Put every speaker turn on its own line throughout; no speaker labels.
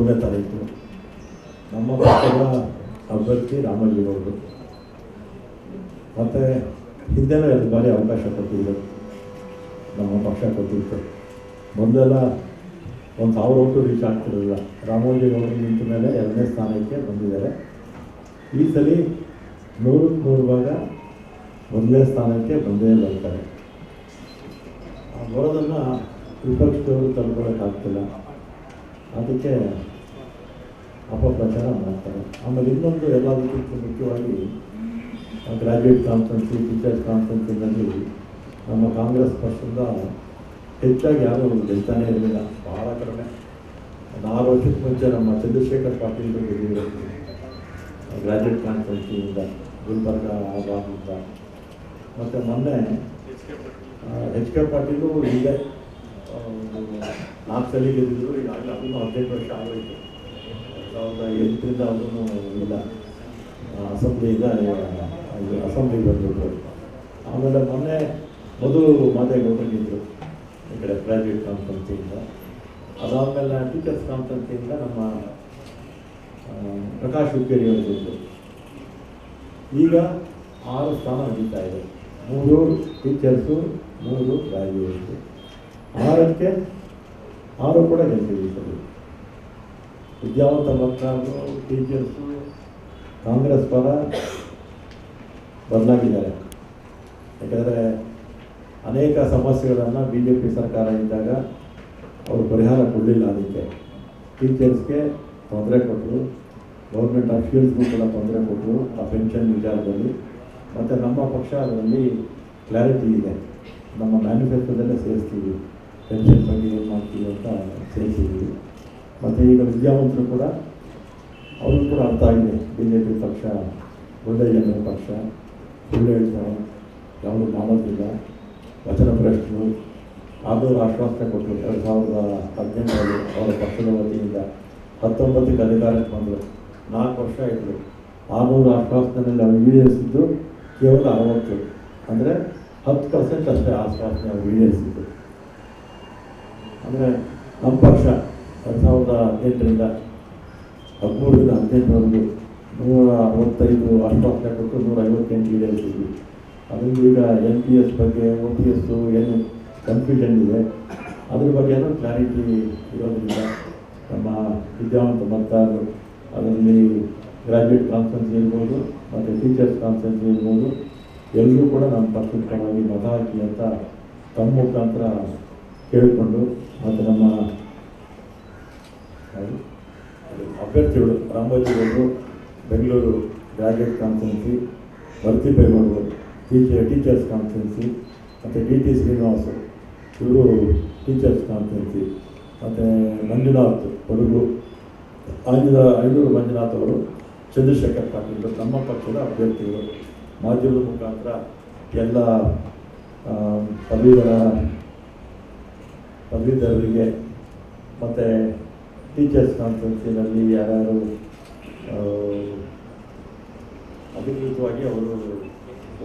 ಮೂರನೇ ತಾರೀಕು ನಮ್ಮ ಪಕ್ಷದ ಅಭ್ಯರ್ಥಿ ರಾಮಲಿಂಗೇಗೌಡರು ಮತ್ತು ಹಿಂದೆನೂ ಎರಡು ಬಾರಿ ಅವಕಾಶ ಕೊಟ್ಟಿದ್ದರು ನಮ್ಮ ಪಕ್ಷ ಕೊಟ್ಟಿತ್ತು. ಮೊದಲೆಲ್ಲ ಒಂದು ಸಾವಿರ ಓಟು ರೀಚ್ ಆಗ್ತಿರಲಿಲ್ಲ. ರಾಮೋಜಿಗೌಡರು ನಿಂತ ಮೇಲೆ ಎರಡನೇ ಸ್ಥಾನಕ್ಕೆ ಬಂದಿದ್ದಾರೆ. ಈ ಸಲ ನೂರಕ್ಕೆ ನೂರು ಭಾಗ ಮೊದಲನೇ ಸ್ಥಾನಕ್ಕೆ ಬಂದೇ ಬರ್ತಾರೆ. ಆ ಬರೋದನ್ನು ವಿಪಕ್ಷದವರು ತಡ್ಕೊಳ್ಳೋಕ್ಕಾಗ್ತಿಲ್ಲ ಅದಕ್ಕೆ ಅಪಪ್ರಚಾರ ಮಾಡ್ತಾರೆ. ಆಮೇಲೆ ಇನ್ನೊಂದು ಎಲ್ಲದಕ್ಕಿಂತ ಮುಖ್ಯವಾಗಿ ಗ್ರ್ಯಾಜುಯೇಟ್ ಕಾನ್ಫರೆನ್ಸಿ ಟೀಚರ್ಸ್ ಕಾನ್ಫರೆನ್ಸಿನಲ್ಲಿ ನಮ್ಮ ಕಾಂಗ್ರೆಸ್ ಪಕ್ಷದಿಂದ ಹೆಚ್ಚಾಗಿ ಯಾರೂ ಗೆಲ್ತಾನೆ ಇರಲಿಲ್ಲ. ಭಾಳ ಕಡಿಮೆ. ಆರು ವರ್ಷಕ್ಕೆ ಮುಂಚೆ ನಮ್ಮ ಚಂದ್ರಶೇಖರ್ ಪಾಟೀಲ್ ಗೆದ್ದಿದ್ರು ಗ್ರ್ಯಾಜುಯೇಟ್ ಕಾನ್ಫರೆನ್ಸಿಯಿಂದ ಗುಲ್ಬರ್ಗ ಆಗಿಂದ ಮತ್ತು ಮೊನ್ನೆ ಎಚ್ ಕೆ ಪಾಟೀಲು ಈಗ ನಾಲ್ಕು ಸಲ ಗೆದ್ದಿದ್ರು. ಈಗ ಅದನ್ನು ಹದಿನೈದು ವರ್ಷ ಆಗೋಯ್ತು. ಸಾವಿರದ ಎಂಟರಿಂದ ಅದನ್ನು ಇಲ್ಲ. ಅಸೆಂಬ್ಲಿಯಿಂದ ಅಸೆಂಬ್ಲಿಗೆ ಬಂದಿದ್ರು ಆಮೇಲೆ ಮೊನ್ನೆ ಮೊದಲು ಮಾದೇಗೌಡರಿಗಿದ್ರು ಈ ಕಡೆ ಪ್ರೈವೇಟ್ ಕಾನ್ಫರೆನ್ಸಿಂದ ಅದಾದಮೇಲೆ ಟೀಚರ್ಸ್ ಕಾನ್ಫರೆನ್ಸಿಂದ ನಮ್ಮ ಪ್ರಕಾಶ್ ಹುಕ್ಕೇರಿ ಅವರಿದ್ದು ಈಗ ಆರು ಸ್ಥಾನ ನಡೀತಾ ಇದೆ. ಮೂರು ಟೀಚರ್ಸು ಮೂರು ಗ್ರಾಜುಯೇಟ್ಸು ಆರಕ್ಕೆ ಆರು ಕೂಡ ಗೆಲ್ತೀವಿ ಸಲ. ವಿದ್ಯಾವಂತ ಮಕ್ಕಳು ಟೀಚರ್ಸು ಕಾಂಗ್ರೆಸ್ ಪರ ಬದಲಾಗಿದ್ದಾರೆ. ಯಾಕಂದರೆ ಅನೇಕ ಸಮಸ್ಯೆಗಳನ್ನು ಬಿ ಜೆ ಪಿ ಸರ್ಕಾರ ಇದ್ದಾಗ ಅವರು ಪರಿಹಾರ ಕೊಡಲಿಲ್ಲ ಅದಕ್ಕೆ. ಟೀಚರ್ಸ್ಗೆ ತೊಂದರೆ ಕೊಟ್ಟರು ಗೌರ್ಮೆಂಟ್ ಅಫಿಷಿಯಲ್ಸ್ಗೂ ಕೂಡ ತೊಂದರೆ ಕೊಟ್ಟರು ಆ ಪೆನ್ಷನ್ ವಿಚಾರದಲ್ಲಿ. ಮತ್ತು ನಮ್ಮ ಪಕ್ಷ ಅದರಲ್ಲಿ ಕ್ಲಾರಿಟಿ ಇದೆ. ನಮ್ಮ ಮ್ಯಾನಿಫೆಸ್ಟೋದಲ್ಲೇ ಸೇರಿಸ್ತೀವಿ. ಪೆನ್ಷನ್ ಬಗ್ಗೆ ಏನು ಮಾಡ್ತೀವಿ ಅಂತ ಸೇರಿಸಿದ್ದೀವಿ. ಮತ್ತು ಈಗ ವಿದ್ಯಾವಂತರು ಕೂಡ ಅವರು ಕೂಡ ಅರ್ಥ ಆಗಿದೆ. ಬಿ ಜೆ ಪಿ ಪಕ್ಷ, ಒಳ್ಳೆಯ ಜನರ ಪಕ್ಷ. ಸುಳ್ಳು ಹೇಳ್ತಾರೆ ಯಾವುದು ಮಾಡೋದಿಲ್ಲ. ವಚನ ಪ್ರಶ್ನೆ. ಆದರೂ ಆಶ್ವಾಸನೆ ಕೊಟ್ಟರು. ಎರಡು ಸಾವಿರದ ಹದಿನೆಂಟರಲ್ಲಿ ಅವರ ಪಕ್ಷದ ವತಿಯಿಂದ ಹತ್ತೊಂಬತ್ತಕ್ಕೆ ಅಧಿಕಾರಕ್ಕೆ ಬಂದರು. ನಾಲ್ಕು ವರ್ಷ ಇದ್ದರು ಆರುನೂರು ಆಶ್ವಾಸನೆಯಲ್ಲಿ ಅವರು ಈಡೇರಿಸಿದ್ದು ಕೇವಲ ಅರವತ್ತು. ಅಂದರೆ ಹತ್ತು ಪರ್ಸೆಂಟ್ ಅಷ್ಟೇ ಆಶ್ವಾಸನೆ ಅವರು ಈಡೇರಿಸಿದ್ದು. ಅಂದರೆ ನಮ್ಮ ಪಕ್ಷ ಎರಡು ಸಾವಿರದ ಹದಿನೆಂಟರಿಂದ ಹದಿಮೂರರಿಂದ ಹದಿನೆಂಟರವರೆಗೂ ನೂರ ಅರವತ್ತೈದು ಆಶ್ವಾಸನೆ ಕೊಟ್ಟು ನೂರ ಐವತ್ತೆಂಟು ಈಡೇರಿಸಿದ್ವಿ ಅದರಿಂದ ಈಗ ಎನ್ ಪಿ ಎಸ್ ಬಗ್ಗೆ ಒ ಪಿ ಎಸ್ಸು ಏನು ಕನ್ಫ್ಯೂಷನ್ ಇದೆ. ಅದ್ರ ಬಗ್ಗೆನೂ ಕ್ಲಾರಿಟಿ ಇರೋದ್ರಿಂದ ನಮ್ಮ ವಿದ್ಯಾವಂತ ಮತದಾರರು ಅದರಲ್ಲಿ ಗ್ರ್ಯಾಜುಯೇಟ್ ಕಾನ್ಫರೆನ್ಸ್ ಇರ್ಬೋದು, ಮತ್ತು ಟೀಚರ್ಸ್ ಕಾನ್ಫರೆನ್ಸ್ ಇರ್ಬೋದು, ಎಲ್ಲರೂ ಕೂಡ ನಮ್ಮ ಪಕ್ಷದ ಪರವಾಗಿ ಮತ ಹಾಕಿ ಅಂತ ತಮ್ಮ ಮುಖಾಂತರ ಕೇಳಿಕೊಂಡು ಮತ್ತು ನಮ್ಮ ಅಭ್ಯರ್ಥಿಗಳು ರಾಮೋಜಿಗೌಡರು ಬೆಂಗಳೂರು ಗ್ರಾಜುಯೇಟ್ ಕಾನ್ಫರೆನ್ಸಿ ಭರ್ತಿ ಬೆಂಗಳೂರು ಟೀಚರ್ ಟೀಚರ್ಸ್ ಕಾನ್ಫರೆನ್ಸಿ ಮತ್ತು ಡಿ ಟಿ ಶ್ರೀನಿವಾಸ್ ಇವರು ಟೀಚರ್ಸ್ ಕಾನ್ಫರೆನ್ಸಿ ಮತ್ತು ಮಂಜುನಾಥ್, ಕೊಡಗು, ಐದು, ಐನೂರು ಮಂಜುನಾಥ್ ಅವರು ಚಂದ್ರಶೇಖರ್ ಪಾಟೀಲ್ ನಮ್ಮ ಪಕ್ಷದ ಅಭ್ಯರ್ಥಿಗಳು. ಮಾಧ್ಯಮದ ಮುಖಾಂತರ ಎಲ್ಲ ಪದವೀಧರ, ಪದವೀಧರರಿಗೆ, ಮತ್ತು ಟೀಚರ್ಸ್ ಕಾನ್ಫರೆನ್ಸಿನಲ್ಲಿ ಯಾರ್ಯಾರು ಅಧಿಕೃತವಾಗಿ ಅವರು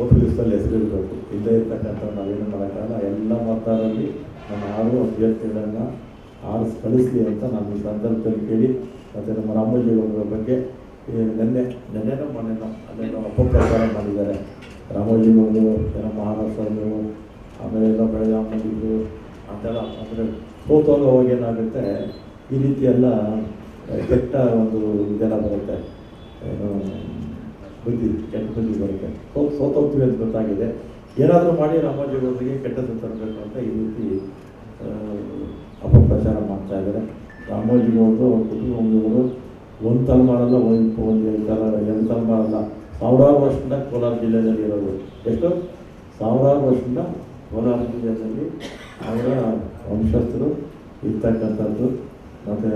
ಓಟು ಲಿಸ್ಟಲ್ಲಿ ಹೆಸರಿರಬೇಕು ಇಲ್ಲೇ ಇರ್ತಕ್ಕಂಥ ನಾವೇನು ಮಾಡೋಕ್ಕಾಗಲ್ಲ ಎಲ್ಲ ಮತದಾರರಲ್ಲಿ ನಮ್ಮ ಆರು ಅಭ್ಯರ್ಥಿಗಳನ್ನು ಆರು ಕಳಿಸಲಿ ಅಂತ ನಾನು ಈ ಸಂದರ್ಭದಲ್ಲಿ ಕೇಳಿ, ಮತ್ತು ನಮ್ಮ ರಾಮೋಜಿಗೌಡರ ಬಗ್ಗೆ ನೆನ್ನೆ ನಿನ್ನೆ, ನೆನ್ನೆನೋ ಮೊನ್ನೆನೋ, ಅಲ್ಲೇನೋ ಅಪಪ್ರಚಾರ ಮಾಡಿದ್ದಾರೆ. ರಾಮೋಜಿಗೌಡರು ಏನೋ ಮಹಾರಾಷ್ಟ್ರದವರು ಆಮೇಲೆ ಎಲ್ಲ ಬೆಳಗಾವಿ ಅಂತೆಲ್ಲ ಅಂದರೆ ಸೋತೋಗೋವಾಗ ಏನಾಗುತ್ತೆ ಈ ರೀತಿಯೆಲ್ಲ ಕೆಟ್ಟ ಒಂದು ಇದೆಲ್ಲ ಬರುತ್ತೆ. ಏನು, ಬುದ್ಧಿ, ಕೆಟ್ಟ ಬುದ್ಧಿ ಬರುತ್ತೆ. ಸೋ ಸೋತೋಗ್ತೀವಿ ಅಂತ ಗೊತ್ತಾಗಿದೆ. ಏನಾದರೂ ಮಾಡಿ ರಾಮೋಜಿಗೌಡರಿಗೆ ಕೆಟ್ಟದ್ದು ತರಬೇಕು ಅಂತ ಈ ರೀತಿ ಅಪಪ್ರಚಾರ ಮಾಡ್ತಾ ಇದ್ದಾರೆ. ರಾಮೋಜಿಗೌಡರು ಅವ್ರ ಕುಟುಂಬದವರು ಒಂದು ತಲೆಮಾರಲ್ಲ, ಒಂದು ಒಂದು ತಲ ಎರಡು ತಲೆಮಾರಲ್ಲ. ಸಾವಿರಾರು ವರ್ಷದಿಂದ ಕೋಲಾರ ಜಿಲ್ಲೆಯಲ್ಲಿ ಇರೋದು. ಎಷ್ಟು? ಸಾವಿರಾರು ವರ್ಷದಿಂದ ಕೋಲಾರ ಜಿಲ್ಲೆಯಲ್ಲಿ ಅವರ ವಂಶಸ್ಥರು ಇರ್ತಕ್ಕಂಥದ್ದು. ಮತ್ತು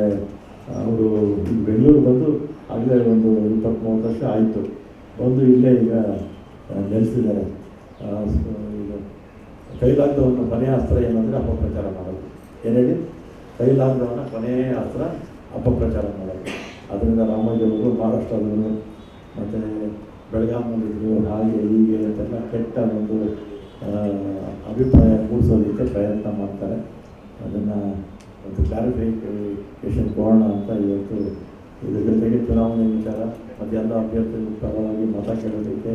ಅವರು ಬೆಂಗಳೂರು ಬಂದು ಆಗಲೇ ಒಂದು ಇಪ್ಪತ್ತ್ಮೂರು ವರ್ಷ ಆಯಿತು. ಬಂದು ಇಲ್ಲೇ ಈಗ ನೆಲೆಸಿದ್ದಾರೆ. ಈಗ ಕೈಲಾಗದವನ್ನ ಕೊನೆಯ ಅಸ್ತ್ರ ಏನಂದರೆ ಅಪಪ್ರಚಾರ ಮಾಡೋದು. ಏನೇಳಿ ಹೇಳಿ? ಕೊನೆಯ ಅಸ್ತ್ರ ಅಪಪ್ರಚಾರ ಮಾಡೋದು. ಅದರಿಂದ ರಾಮೋಜಿಯವರು ಮಹಾರಾಷ್ಟ್ರದವರು ಮತ್ತು ಬೆಳಗಾವಿನಲ್ಲಿದ್ದರು ಹಾಗೆ ಹೀಗೆ ಅಂತೆಲ್ಲ ಕೆಟ್ಟ ಒಂದು ಅಭಿಪ್ರಾಯ ಮೂಡಿಸೋದಕ್ಕೆ ಪ್ರಯತ್ನ ಮಾಡ್ತಾರೆ. ಅದನ್ನು ಮತ್ತು ಕ್ಲಾರಿಫಿಕೇಷನ್ ಕೊಡೋಣ ಅಂತ ಇವತ್ತು ಇದ್ರ ಜೊತೆಗೆ ಚುನಾವಣೆ ವಿಚಾರ ಮತ್ತು ಎಲ್ಲ ಅಭ್ಯರ್ಥಿಗಳ ಪರವಾಗಿ ಮತ ಕೇಳೋದಕ್ಕೆ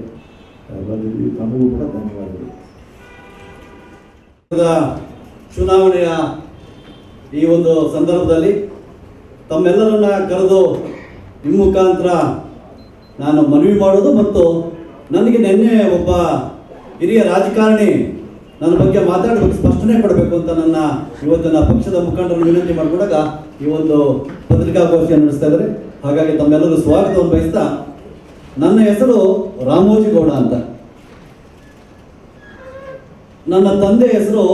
ಬಂದಿದ್ವಿ ತಮಗೂ ಕೂಡ ಧನ್ಯವಾದಗಳು.
ಚುನಾವಣೆಯ ಈ ಒಂದು ಸಂದರ್ಭದಲ್ಲಿ ತಮ್ಮೆಲ್ಲರನ್ನ ಕರೆದು ನಿಮ್ಮ ಮುಖಾಂತರ ನಾನು ಮನವಿ ಮಾಡೋದು ಮತ್ತು ನನಗೆ ನಿನ್ನೆ ಒಬ್ಬ ಹಿರಿಯ ರಾಜಕಾರಣಿ ನನ್ನ ಬಗ್ಗೆ ಮಾತಾಡಬೇಕು, ಸ್ಪಷ್ಟನೆ ಕೊಡಬೇಕು ಅಂತ ನನ್ನ ಇವತ್ತಿನ ಪಕ್ಷದ ಮುಖಂಡರನ್ನು ವಿನಂತಿ ಮಾಡಿಕೊಂಡಾಗ ಈ ಒಂದು ಪತ್ರಿಕಾಗೋಷ್ಠಿಯನ್ನು ನಡೆಸ್ತಾ ಇದ್ದಾರೆ. ಹಾಗಾಗಿ ತಮ್ಮೆಲ್ಲರೂ ಸ್ವಾಗತವನ್ನು ಬಯಸ್ತಾ ನನ್ನ ಹೆಸರು ರಾಮೋಜಿ ಗೌಡ ಅಂತ. ನನ್ನ ತಂದೆ ಹೆಸರು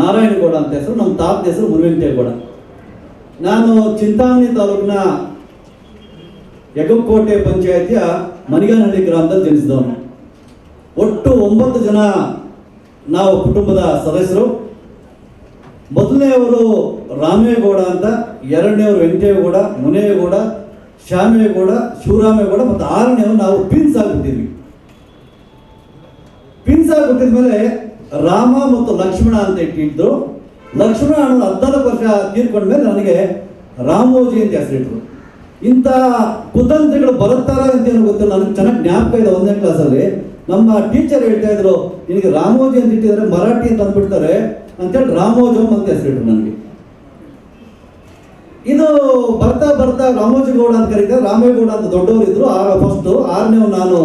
ನಾರಾಯಣಗೌಡ ಅಂತ ಹೆಸರು, ನಮ್ಮ ತಾತನ ಹೆಸರು ಮುರುವೆಂಕಟೇಗೌಡ ನಾನು ಚಿಂತಾಮಣಿ ತಾಲೂಕಿನ ಯಗಂಕೋಟೆ ಪಂಚಾಯತಿಯ ಮನಿಗನಹಳ್ಳಿ ಗ್ರಾಮದಲ್ಲಿ ಜನಿಸಿದವನು. ಒಟ್ಟು ಒಂಬತ್ತು ಜನ ನಾವು ಕುಟುಂಬದ ಸದಸ್ಯರು. ಮೊದಲನೆಯವರು ರಾಮೇಗೌಡ ಅಂತ ಎರಡನೇವರು ವೆಂಕಟೇಗೌಡ ಮುನೇಗೌಡ ಶ್ಯಾಮೇಗೌಡ ಶಿವರಾಮೇಗೌಡ ಮತ್ತು ಆರನೇವರು ನಾವು ಪಿನ್ಸ್ ಆಗುತ್ತೀವಿ ಪಿನ್ಸ್ ಆಗಿಬಿಟ್ಟಿದ್ಮೇಲೆ ರಾಮ ಮತ್ತು ಲಕ್ಷ್ಮಣ ಅಂತ ಇಟ್ಟಿದ್ದು. ಲಕ್ಷ್ಮಣ ಅನ್ನೋದು ಹದಿನಾಲ್ಕು ವರ್ಷ ತೀರ್ಕೊಂಡ್ಮೇಲೆ ನನಗೆ ರಾಮೋಜಿ ಅಂತ ಹೆಸರಿಟ್ರು. ಇಂಥ ಕುತಂತ್ರಿಗಳು ಬರುತ್ತಾರ ಅಂತ ಏನು ಗೊತ್ತಿಲ್ಲ, ನನಗೆ ಚೆನ್ನಾಗಿ ಜ್ಞಾಪಕ ಇದೆ ಒಂದನೇ ಕ್ಲಾಸಲ್ಲಿ ನಮ್ಮ ಟೀಚರ್ ಹೇಳ್ತಾ ಇದ್ರು, ನಿನಗೆ ರಾಮೋಜಿ ಅಂತ ಇಟ್ಟಿದ್ರೆ ಮರಾಠಿ ಅಂತ ಅಂದ್ಬಿಡ್ತಾರೆ ಅಂತೇಳಿ ರಾಮೋಜಿ ಅಂತ ಹೆಸರಿಟ್ರು ನನಗೆ. ಇದು ಬರ್ತಾ ಬರ್ತಾ ರಾಮೋಜಿ ಗೌಡ ಅಂತ ಕರೀತಾರೆ, ರಾಮೇಗೌಡ ಅಂತ ದೊಡ್ಡವರು ಇದ್ರು, ಆರ ಫಸ್ಟ್ ಆರನೇ ನಾನು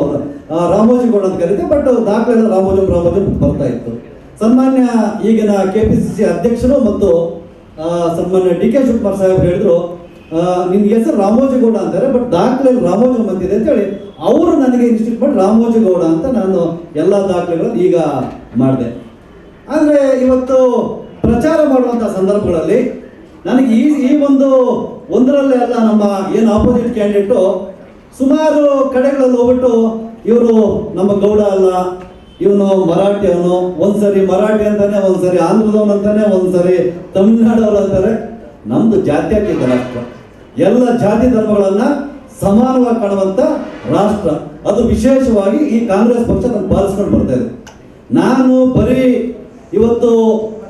ರಾಮೋಜಿ ಗೌಡ ಅಂತ ಕರೀತೆ ಬಟ್ ದಾಖಲೆ ರಾಮೋಜಂ ರಾಮೋಜಂ ಬರ್ತಾ ಇತ್ತು. ಸನ್ಮಾನ್ಯ ಈಗಿನ ಕೆ ಪಿ ಸಿ ಸಿ ಅಧ್ಯಕ್ಷರು ಮತ್ತು ಸನ್ಮಾನ್ಯ ಡಿ ಕೆ ಶಿವಕುಮಾರ್ ಸಾಹೇಬ್ ಹೇಳಿದ್ರು ನಿನ್ಗೆ ಹೆಸರು ರಾಮೋಜಿಗೌಡ ಅಂತಾರೆ ಬಟ್ ದಾಖಲೆ ಬಂದಿದೆ ಅಂತ ಅಂತೇಳಿ ಅವರು ನನಗೆ ಇನ್ಸ್ಟಿಟ್ಯೂಟ್ ಮಾಡಿ ರಾಮೋಜಿಗೌಡ ಅಂತ ನಾನು ಎಲ್ಲ ದಾಖಲೆಗಳನ್ನು ಈಗ ಮಾಡಿದೆ. ಆದರೆ ಇವತ್ತು ಪ್ರಚಾರ ಮಾಡುವಂಥ ಸಂದರ್ಭಗಳಲ್ಲಿ ನನಗೆ ಈ ಈ ಒಂದು ಒಂದರಲ್ಲೇ ಅಲ್ಲ ನಮ್ಮ ಏನು ಆಪೋಸಿಟ್ ಕ್ಯಾಂಡಿಡೇಟು ಸುಮಾರು ಕಡೆಗಳಲ್ಲಿ ಹೋಗ್ಬಿಟ್ಟು ಇವರು ನಮ್ಮ ಗೌಡ ಅಲ್ಲ, ಇವನು ಮರಾಠಿ ಅವನು, ಒಂದ್ಸರಿ ಮರಾಠಿ ಅಂತಾನೆ, ಒಂದ್ಸರಿ ಆಂಧ್ರದವನು ಅಂತಾನೆ, ಒಂದ್ಸರಿ ತಮಿಳ್ನಾಡವ್ರು ಅಂತಾರೆ. ನಮ್ದು ಜಾತ್ಯತೀತ ರಾಷ್ಟ್ರ ಎಲ್ಲ ಜಾತಿ ಧರ್ಮಗಳನ್ನ ಸಮಾನವಾಗಿ ಕಾಣುವಂತ ರಾಷ್ಟ್ರ. ಅದು ವಿಶೇಷವಾಗಿ ಈ ಕಾಂಗ್ರೆಸ್ ಪಕ್ಷ ನಾನು ಪಾಲಿಸ್ಕೊಂಡು ಬರ್ತಾ ಇದೆ. ನಾನು ಬರೀ ಇವತ್ತು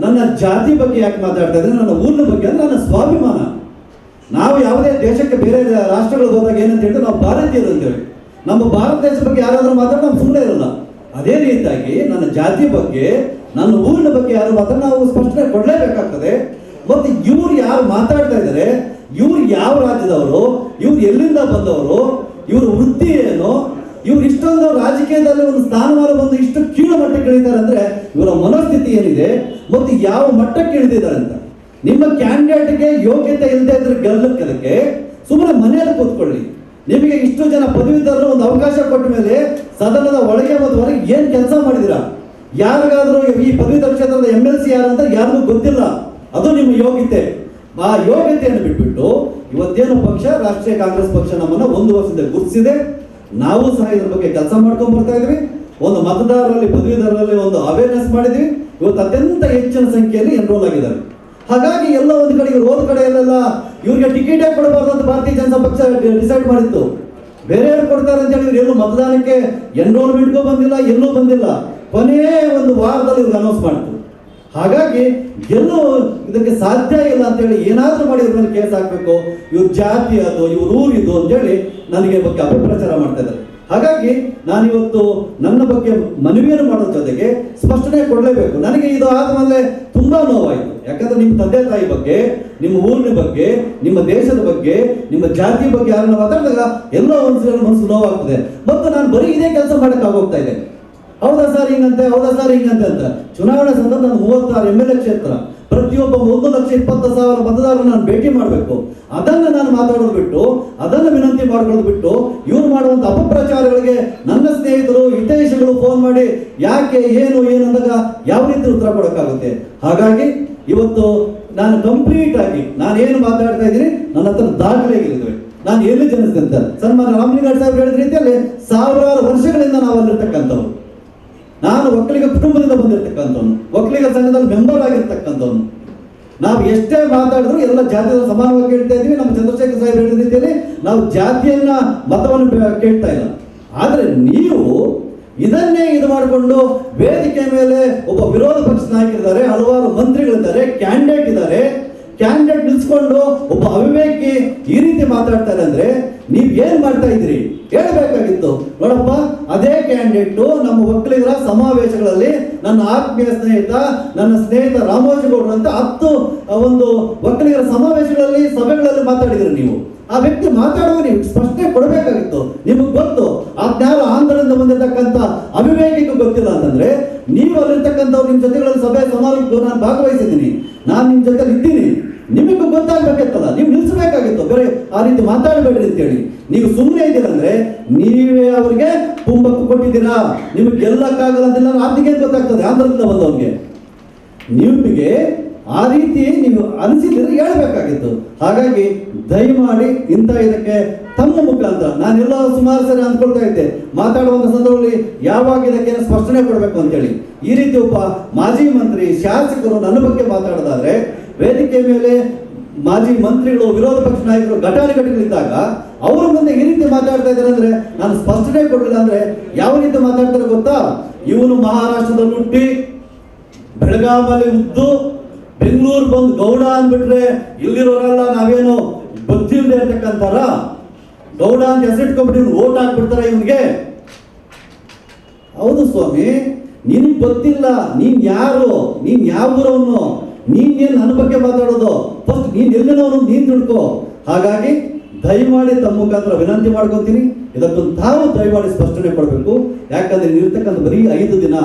ನನ್ನ ಜಾತಿ ಬಗ್ಗೆ ಯಾಕೆ ಮಾತಾಡ್ತಾ ಇದ್ದೇನೆ? ನನ್ನ ಊರಿನ ಬಗ್ಗೆ ಅಂದ್ರೆ ನನ್ನ ಸ್ವಾಭಿಮಾನ. ನಾವು ಯಾವುದೇ ದೇಶಕ್ಕೆ ಬೇರೆ ರಾಷ್ಟ್ರಗಳಿಗೆ ಹೋದಾಗ ಏನಂತ ಹೇಳಿದ್ರೆ ನಾವು ಭಾರತೀಯರು ಅಂತೇಳಿ ನಮ್ಮ ಭಾರತ ದೇಶ ಬಗ್ಗೆ ಯಾರಾದರೂ ಮಾತ್ರ ನಾವು ಸುಮ್ಮನೆ ಇರಲ್ಲ. ಅದೇ ರೀತಿಯಾಗಿ ನನ್ನ ಜಾತಿ ಬಗ್ಗೆ, ನನ್ನ ಊರಿನ ಬಗ್ಗೆ ಯಾರು ಮಾತ್ರ ನಾವು ಸ್ಪಷ್ಟನೆ ಕೊಡಲೇಬೇಕಾಗ್ತದೆ. ಮತ್ತು ಇವ್ರು ಯಾರು ಮಾತಾಡ್ತಾ ಇದ್ದಾರೆ ಇವ್ರು ಯಾವ ರಾಜ್ಯದವರು, ಇವ್ರು ಎಲ್ಲಿಂದ ಬಂದವರು, ಇವ್ರ ವೃತ್ತಿ ಏನು, ಇವ್ರು ಇಷ್ಟೊಂದು ರಾಜಕೀಯದಲ್ಲಿ ಒಂದು ಸ್ಥಾನಮಾನ ಬಂದು ಇಷ್ಟು ಕೀಳು ಮಟ್ಟಕ್ಕೆ ಇಳಿದಾರೆ ಅಂದ್ರೆ ಇವರ ಮನಸ್ಥಿತಿ ಏನಿದೆ ಮತ್ತು ಯಾವ ಮಟ್ಟಕ್ಕೆ ಇಳಿದಿದ್ದಾರೆ ಅಂತ. ನಿಮ್ಮ ಕ್ಯಾಂಡಿಡೇಟ್ಗೆ ಯೋಗ್ಯತೆ ಇಲ್ಲದೆ ಇದ್ರೆ ಗೆಲ್ಲಕ್ಕೆ ಅದಕ್ಕೆ ಸುಮ್ಮನೆ ಮನೆಯಲ್ಲಿ ಕೂತ್ಕೊಳ್ಳಿ. ನಿಮಗೆ ಇಷ್ಟು ಜನ ಪದವೀಧರರು ಒಂದು ಅವಕಾಶ ಕೊಟ್ಟ ಮೇಲೆ ಸದನದ ಒಳಗೆ ಮತ್ತು ಹೊರಗೆ ಏನ್ ಕೆಲಸ ಮಾಡಿದಿರಾ ಯಾರಿಗಾದ್ರೂ ಈ ಪದವೀಧರ ಕ್ಷೇತ್ರದ ಎಂ ಎಲ್ ಸಿ ಯಾರು ಅಂತ ಯಾರಿಗೂ ಗೊತ್ತಿಲ್ಲ. ಅದು ನಿಮ್ಮ ಯೋಗ್ಯತೆ. ಆ ಯೋಗ್ಯತೆಯನ್ನು ಬಿಟ್ಬಿಟ್ಟು ಇವತ್ತೇನು ಪಕ್ಷ, ರಾಷ್ಟ್ರೀಯ ಕಾಂಗ್ರೆಸ್ ಪಕ್ಷ ನಮ್ಮನ್ನ ಒಂದು ವರ್ಷದಿಂದ ಗುರುತಿಸಿದೆ. ನಾವು ಸಹ ಇದ್ರ ಬಗ್ಗೆ ಕೆಲಸ ಮಾಡ್ಕೊಂಡು ಬರ್ತಾ ಇದ್ವಿ. ಒಂದು ಮತದಾರರಲ್ಲಿ, ಪದವೀಧರರಲ್ಲಿ ಒಂದು ಅವೇರ್ನೆಸ್ ಮಾಡಿದ್ವಿ. ಇವತ್ತು ಅತ್ಯಂತ ಹೆಚ್ಚಿನ ಸಂಖ್ಯೆಯಲ್ಲಿ ಎನ್ರೋಲ್ ಆಗಿದ್ದಾರೆ. ಹಾಗಾಗಿ ಎಲ್ಲ ಒಂದು ಕಡೆ, ಇವ್ರು ಹೋದ ಕಡೆ ಎಲ್ಲೆಲ್ಲ ಇವ್ರಿಗೆ ಟಿಕೆಟೇ ಕೊಡಬಾರ್ದು ಅಂತ ಭಾರತೀಯ ಜನತಾ ಪಕ್ಷ ಡಿಸೈಡ್ ಮಾಡಿತ್ತು. ಯಾರು ಕೊಡ್ತಾರೆ ಅಂತ ಹೇಳಿ ಇವ್ರು ಎಲ್ಲೂ ಮತದಾನಕ್ಕೆ ಎನ್ರೋಲ್ಮೆಂಟ್ಗೂ ಬಂದಿಲ್ಲ, ಎಲ್ಲೂ ಬಂದಿಲ್ಲ. ಕೊನೆಯ ಒಂದು ವಾರದಲ್ಲಿ ಇವ್ರಿಗೆ ಅನೌನ್ಸ್ ಮಾಡ್ತು ಹಾಗಾಗಿ ಎಲ್ಲೂ ಇದಕ್ಕೆ ಸಾಧ್ಯ ಇಲ್ಲ ಅಂತೇಳಿ ಏನಾದರೂ ಮಾಡಿ ಇವ್ರ ಕೇಸ್ ಹಾಕ್ಬೇಕು. ಇವ್ರ ಜಾತಿ ಅದು, ಇವ್ರ ಊರಿದು ಅಂತೇಳಿ ನನಗೆ ಬಗ್ಗೆ ಅಪಪ್ರಚಾರ ಮಾಡ್ತಾ ಇದ್ದಾರೆ. ಹಾಗಾಗಿ ನಾನಿವತ್ತು ನನ್ನ ಬಗ್ಗೆ ಮನವಿಯನ್ನು ಮಾಡೋದ್ರ ಜೊತೆಗೆ ಸ್ಪಷ್ಟನೆ ಕೊಡಲೇಬೇಕು. ನನಗೆ ಇದು ಆದಮೇಲೆ ತುಂಬಾ ನೋವಾಯಿತು. ಯಾಕಂದ್ರೆ ನಿಮ್ಮ ತಂದೆ ತಾಯಿ ಬಗ್ಗೆ, ನಿಮ್ಮ ಊರಿನ ಬಗ್ಗೆ, ನಿಮ್ಮ ದೇಶದ ಬಗ್ಗೆ, ನಿಮ್ಮ ಜಾತಿ ಬಗ್ಗೆ ಯಾರನ್ನ ಮಾತಾಡಿದಾಗ ಎಲ್ಲ ಒಂದು ಮನಸ್ಸು ನೋವಾಗ್ತದೆ. ಮತ್ತು ನಾನು ಬರೀ ಇದೇ ಕೆಲಸ ಮಾಡೋಕ್ಕಾಗೋಗ್ತಾ ಇದೆ ಹೌದಾ ಸರ್, ಹಿಂಗಂತೆ, ಹೌದಾ ಸರ್, ಹಿಂಗಂತೆ ಅಂತ. ಚುನಾವಣೆ ಸಂದರ್ಭ ಮೂವತ್ತಾರು ಎಂ ಎಲ್ ಎ ಕ್ಷೇತ್ರ, ಪ್ರತಿಯೊಬ್ಬ ಒಂದು ಲಕ್ಷ ಇಪ್ಪತ್ತು ಸಾವಿರ ಮತದಾರರು ನಾನು ಭೇಟಿ ಮಾಡಬೇಕು. ಅದನ್ನು ನಾನು ಮಾತಾಡೋದು ಬಿಟ್ಟು, ಅದನ್ನು ವಿನಂತಿ ಮಾಡ್ಕೊಳ್ಳೋದು ಬಿಟ್ಟು, ಇವ್ರು ಮಾಡುವಂಥ ಅಪಪ್ರಚಾರಗಳಿಗೆ ನನ್ನ ಸ್ನೇಹಿತರು, ಹಿತೈಷಿಗಳು ಫೋನ್ ಮಾಡಿ ಯಾಕೆ, ಏನು ಏನು ಅಂದಾಗ ಯಾವ ರೀತಿ ಉತ್ತರ ಕೊಡೋಕ್ಕಾಗುತ್ತೆ? ಹಾಗಾಗಿ ಇವತ್ತು ನಾನು ಕಂಪ್ಲೀಟ್ ಆಗಿ ನಾನು ಏನು ಮಾತಾಡ್ತಾ ಇದ್ದೀನಿ, ನನ್ನ ಹತ್ರ ದಾಖಲೆ ನಾನು ಎಲ್ಲಿ ಜನಿಸ್ತೇನೆ ಅಂತ. ಸನ್ಮಾನ ರಾಮಲಿಂಗಾಡ್ ಸಾಹೇಬ್ ಹೇಳಿದ ರೀತಿಯಲ್ಲಿ ಸಾವಿರಾರು ವರ್ಷಗಳಿಂದ ನಾವು ಅಲ್ಲಿರ್ತಕ್ಕಂಥವ್ರು ನಾನು ಒಕ್ಕಲಿಗ ಕುಟುಂಬದಿಂದ ಬಂದಿರತಕ್ಕಂಥವನು, ಒಕ್ಕಲಿಗ ಸಂಘದಲ್ಲಿ ಮೆಂಬರ್ ಆಗಿರ್ತಕ್ಕಂಥವನು. ನಾವು ಎಷ್ಟೇ ಮಾತಾಡಿದ್ರು ಎಲ್ಲ ಜಾತಿಯ ಸಮಾನವಾಗಿ ಕೇಳ್ತಾ ಇದ್ದೀವಿ. ನಮ್ಮ ಚಂದ್ರಶೇಖರ್ ಸಾಹೇಬ್ ಹೇಳಿದ ರೀತಿಯಲ್ಲಿ ನಾವು ಜಾತಿಯನ್ನ, ಮತವನ್ನು ಕೇಳ್ತಾ ಇಲ್ಲ. ಆದರೆ ನೀವು ಇದನ್ನೇ ಇದು ಮಾಡಿಕೊಂಡು ವೇದಿಕೆ ಮೇಲೆ ಒಬ್ಬ ವಿರೋಧ ಪಕ್ಷ ನಾಯಕರಿದ್ದಾರೆ ಹಲವಾರು ಮಂತ್ರಿಗಳಿದ್ದಾರೆ ಕ್ಯಾಂಡಿಡೇಟ್ ಇದ್ದಾರೆ. ಕ್ಯಾಂಡಿಡೇಟ್ ನಿಲ್ಸ್ಕೊಂಡು ಒಬ್ಬ ಅವಿವೇಕಿ ಈ ರೀತಿ ಮಾತಾಡ್ತಾರೆ ಅಂದ್ರೆ ನೀವ್ ಏನ್ ಮಾಡ್ತಾ ಇದ್ರಿ ಹೇಳ್ಬೇಕಾಗಿತ್ತು ನೋಡಪ್ಪ, ಅದೇ ಕ್ಯಾಂಡಿಡೇಟ್ ನಮ್ಮ ಒಕ್ಕಲಿಗರ ಸಮಾವೇಶಗಳಲ್ಲಿ ನನ್ನ ಆತ್ಮೀಯ ಸ್ನೇಹಿತ, ನನ್ನ ಸ್ನೇಹಿತ ರಾಮೋಜಿಗೌಡರು ಅಂತ ಹತ್ತು ಒಂದು ಒಕ್ಕಲಿಗರ ಸಮಾವೇಶಗಳಲ್ಲಿ ಸಭೆಗಳಲ್ಲಿ ಮಾತಾಡಿದ್ರು ನೀವು. ಆ ವ್ಯಕ್ತಿ ಮಾತಾಡುವ ನೀವು ಸ್ಪಷ್ಟನೆ ಕೊಡಬೇಕಾಗಿತ್ತು. ನಿಮಗೆ ಗೊತ್ತು, ಆ ಜ್ಞಾನ ಆಂಧ್ರದಿಂದ ಬಂದಿರತಕ್ಕಂಥ ಅವಿವೇಕಿಗೂ ಗೊತ್ತಿಲ್ಲ ಅಂತಂದ್ರೆ ನೀವು ಅಲ್ಲಿರ್ತಕ್ಕಂಥವ್ರು ನಿಮ್ಮ ಜೊತೆಗಳಲ್ಲಿ ಸಭೆ ಸಮಾರಂಭ ನಾನು ಭಾಗವಹಿಸಿದ್ದೀನಿ. ನಾನು ನಿಮ್ಮ ಜೊತೆ ಇದ್ದೀನಿ. ನಿಮಗೂ ಗೊತ್ತಾಗ್ಬೇಕಿತ್ತಲ್ಲ, ನೀವು ನಿಲ್ಲಿಸಬೇಕಾಗಿತ್ತು ಬೇರೆ ಆ ರೀತಿ ಮಾತಾಡಬೇಡ್ರಿ ಅಂತೇಳಿ. ನೀವು ಸುಮ್ಮನೆ ಇದ್ದೀರಂದ್ರೆ ನೀವೇ ಅವರಿಗೆ ಕುಂಭಕ್ಕೆ ಕೊಟ್ಟಿದ್ದೀರಾ? ನಿಮಗೆ ಗೆಲ್ಲಕ್ಕಾಗಲ್ಲ ಅಂತೆಲ್ಲ ಅದಕ್ಕೆ ಗೊತ್ತಾಗ್ತದೆ ಆಂಧ್ರದಿಂದ ಬಂದವ್ರಿಗೆ ನಿಮಗೆ ಆ ರೀತಿ ನೀವು ಅನಿಸಿದ್ರೆ ಹೇಳ್ಬೇಕಾಗಿತ್ತು. ಹಾಗಾಗಿ ದಯಮಾಡಿ ಇಂಥ ಇದಕ್ಕೆ ತಮ್ಮ ಮುಖಾಂತರ, ನಾನೆಲ್ಲ ಸುಮಾರು ಸರಿ ಅಂದ್ಕೊಳ್ತಾ ಇದ್ದೆ. ಮಾತಾಡುವಂಥ ಸಂದರ್ಭದಲ್ಲಿ ಯಾವಾಗ ಇದಕ್ಕೆ ಸ್ಪಷ್ಟನೆ ಕೊಡಬೇಕು ಅಂತೇಳಿ. ಈ ರೀತಿ ಒಬ್ಬ ಮಾಜಿ ಮಂತ್ರಿ, ಶಾಸಕರು ನನ್ನ ಬಗ್ಗೆ ಮಾತಾಡೋದಾದ್ರೆ ವೇದಿಕೆ ಮೇಲೆ ಮಾಜಿ ಮಂತ್ರಿಗಳು, ವಿರೋಧ ಪಕ್ಷ ನಾಯಕರು ಘಟಾನುಘಟಿಗಳಿದ್ದಾಗ ಅವರ ಮುಂದೆ ಈ ರೀತಿ ಮಾತಾಡ್ತಾ ಇದ್ದಾರೆ ಅಂದ್ರೆ ನಾನು ಸ್ಪಷ್ಟನೆ ಕೊಡಲಿಲ್ಲ ಅಂದ್ರೆ ಯಾವ ರೀತಿ ಮಾತಾಡ್ತಾರೆ ಗೊತ್ತಾ? ಇವನು ಮಹಾರಾಷ್ಟ್ರದಲ್ಲಿ ಹುಟ್ಟಿ, ಬೆಳಗಾವಲ್ಲಿ ಉದ್ದು ಬೆಂಗಳೂರು ಬಂದು ಗೌಡ ಅಂದ್ಬಿಟ್ರೆ ಇಲ್ಲಿರೋರೆಲ್ಲ ನಾವೇನು ಗೊತ್ತಿಲ್ಲದೆ ಇರ್ತಕ್ಕಂತಾರ ಗೌಡ ಅಂತ ಹೆಸರಿಟ್ಕೊಂಡ್ಬಿಟ್ಟು ಓಟ್ ಹಾಕ್ಬಿಡ್ತಾರ ಇವನಿಗೆ? ಹೌದು ಸ್ವಾಮಿ ನಿನಗೆ ಗೊತ್ತಿಲ್ಲ, ನೀನ್ ಯಾರು, ನೀನ್ ಯಾವ ಊರವನು? ನೀನ್ ಏನ್ ನನ್ನ ಬಗ್ಗೆ ಮಾತಾಡೋದು? ಫಸ್ಟ್ ನೀನ್ ಎಲ್ಲಿನವನು ನೀನ್ ತಿಳ್ಕೊ. ಹಾಗಾಗಿ ದಯಮಾಡಿ ತಮ್ಮ ಮುಖಾಂತರ ವಿನಂತಿ ಮಾಡ್ಕೊತೀನಿ. ಇದಕ್ಕೊಂದು ತಾವು ದಯಮಾಡಿ ಸ್ಪಷ್ಟನೆ ಕೊಡಬೇಕು. ಯಾಕಂದ್ರೆ ನೀರ್ತಕ್ಕಂಥ ಬರೀ ಐದು ದಿನ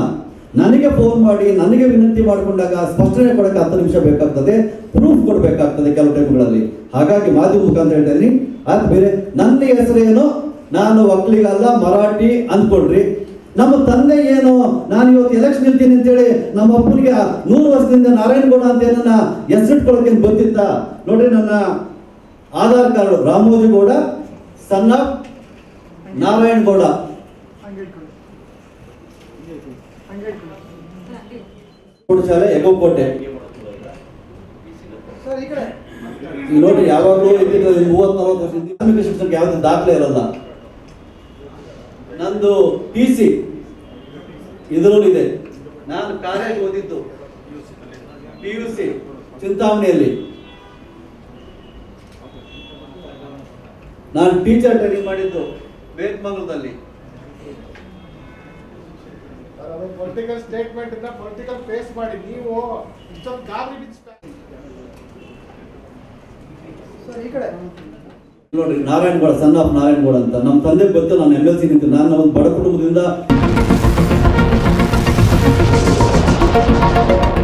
ನನಗೆ ಫೋನ್ ಮಾಡಿ, ನನಗೆ ವಿನಂತಿ ಮಾಡಿಕೊಂಡಾಗ ಸ್ಪಷ್ಟನೆ ಕೊಡಕ್ಕೆ ಹತ್ತು ನಿಮಿಷ ಬೇಕಾಗ್ತದೆ. ಪ್ರೂಫ್ ಕೊಡಬೇಕಾಗ್ತದೆ ಕೆಲವು ಟೈಮ್ಗಳಲ್ಲಿ ಹಾಗಾಗಿ ಮಾಧ್ಯಮ ಮುಖಾಂತರ ಹೇಳ್ತೀನಿ. ಅದು ಬೇರೆ, ನನ್ನ ಹೆಸರೇನು? ನಾನು ಒಕ್ಕಲಿಗಲ್ಲ ಮರಾಠಿ ಅಂದ್ಕೊಳ್ರಿ. ನಮ್ಮ ತಂದೆ ಏನು? ನಾನು ಇವತ್ತು ಎಲೆಕ್ಷನ್ ನಿಲ್ತೀನಿ ಅಂತೇಳಿ ನಮ್ಮ ಅಪ್ಪನಿಗೆ ನೂರು ವರ್ಷದಿಂದ ನಾರಾಯಣಗೌಡ ಅಂತ ಏನನ್ನ ಹೆಸರಿಟ್ಕೊಳ್ಳೋಕೆ ಗೊತ್ತಿತ್ತ? ನೋಡ್ರಿ ನನ್ನ ಆಧಾರ್ ಕಾರ್ಡ್ ರಾಮೋಜಿಗೌಡ ಸಣ್ಣ ನಾರಾಯಣಗೌಡ ಶಾಲೆ ಎಗೋಕೋಟೆ ನೋಡ್ರಿ ನೋಡಿ ಯಾವಾಗಲೂ ಮೂವತ್ತ್, ನಲವತ್ತು ವರ್ಷ ಶಿಕ್ಷಣಕ್ಕೆ ಯಾವುದೇ ದಾಖಲೆ ಇರಲ್ಲ. ನಂದು ಪಿ ಸಿ ಇದರಲ್ಲೂ ಇದೆ ನಾನು ಕಾಲೇಜ್ ಓದಿದ್ದು ಪಿ ಯು ಸಿ ಚಿಂತಾಮಣಿಯಲ್ಲಿ. ನಾನು ಟೀಚರ್ ಟ್ರೈನಿಂಗ್ ಮಾಡಿದ್ದು ಬೇತ್ಮಂಗಲದಲ್ಲಿ
ಪೊಲಿಟಿಕಲ್ ಸ್ಟೇಟ್ಮೆಂಟ್ ಇಂದ ಪೊಲಿಟಿಕಲ್ ಫೇಸ್ ಮಾಡಿ ನೀವು ಇಷ್ಟೊಂದು ಗಾಬರಿ ಬಿಚ್ಚ ಸರ್ ಈ ಕಡೆ.
ನೋಡ್ರಿ ನಾರಾಯಣಗೌಡ ಸನ್ ಆಫ್ ನಾರಾಯಣಗೌಡ ಅಂತ. ನಮ್ಮ ತಂದೆ ಗೊತ್ತು ನಾನು ಎಂ ಎಲ್ ಸಿ ನಿಂತು. ನಾನು ಒಂದು ಬಡ ಕುಟುಂಬದಿಂದ Thank you.